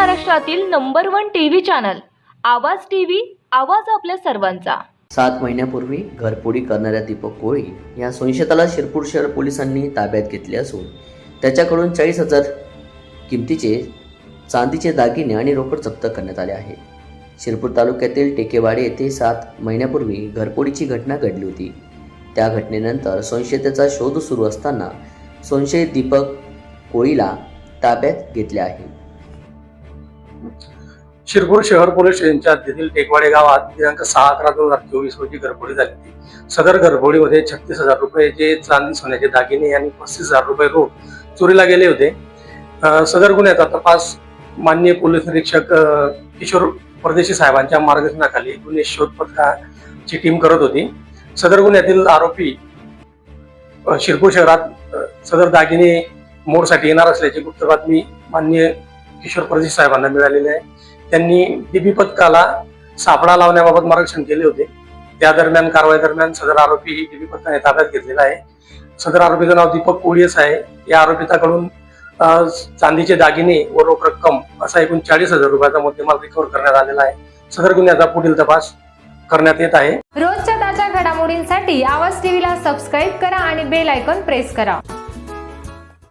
महाराष्ट्रातील number one TV channel Awaaz TV Awaaz आपल्या सर्वांचा. सात महिन्यापूर्वी घरपोडी करणाऱ्या दीपक कोळी या संशयिताला शिरपूर शहर पोलिसांनी ताब्यात घेतले असून त्याच्याकडून चाळीस हजार किमतीचे चांदीचे दागिने आणि रोकड जप्त करण्यात आले आहे. शिरपूर तालुक्यातील टेकेवाडी येथे सात महिन्यापूर्वी घरपोडीची घटना घडली होती. त्या घटनेनंतर संशयितेचा शोध सुरू असताना संशयित दीपक कोळीला ताब्यात घेतले आहे. शिरपूर शहर पोलीस स्टेशनच्या हद्दीतील टेकवाडे गावात दिनांक सहा अकरा दोन हजार चोवीस रोजी घरफोडी झाली होती. सदर घरफोडीमध्ये छत्तीस हजार रुपयाचे चांदी सोन्याचे दागिने आणि पस्तीस हजार रुपये रोख चोरीला गेले होते. सदर गुन्ह्याचा तपास माननीय पोलीस निरीक्षक किशोर परदेशी साहेबांच्या मार्गदर्शनाखाली गुन्हे शोध पथकाची टीम करत होती. सदर गुन्ह्यातील आरोपी शिरपूर शहरात सदर दागिने मोडसाठी येणार असल्याची गुप्त बातमी माननीय किशोर परदेशी साहेबांना मिळालेली आहे. त्यांनी डीबी पथकाला सापळा लावण्याबाबत मार्गदर्शन केले होते. त्या दरम्यान कारवाई दरम्यान सदर आरोपी डीबी पथकाने ताब्यात घेतलेला आहे. सदर आरोपीचं नाव दीपक कोळीस आहे. या आरोपिताकडून चांदीचे दागिने व रोख रक्कम असा एकूण चाळीस हजार रुपयाचा मुद्देमाल रिकव्हर करण्यात आलेला आहे. सदर गुन्ह्याचा पुढील तपास करण्यात येत आहे. रोजच्या ताज्या घडामोडींसाठी आवाज टीव्हीला सबस्क्राईब करा आणि बेल आयकॉन प्रेस करा.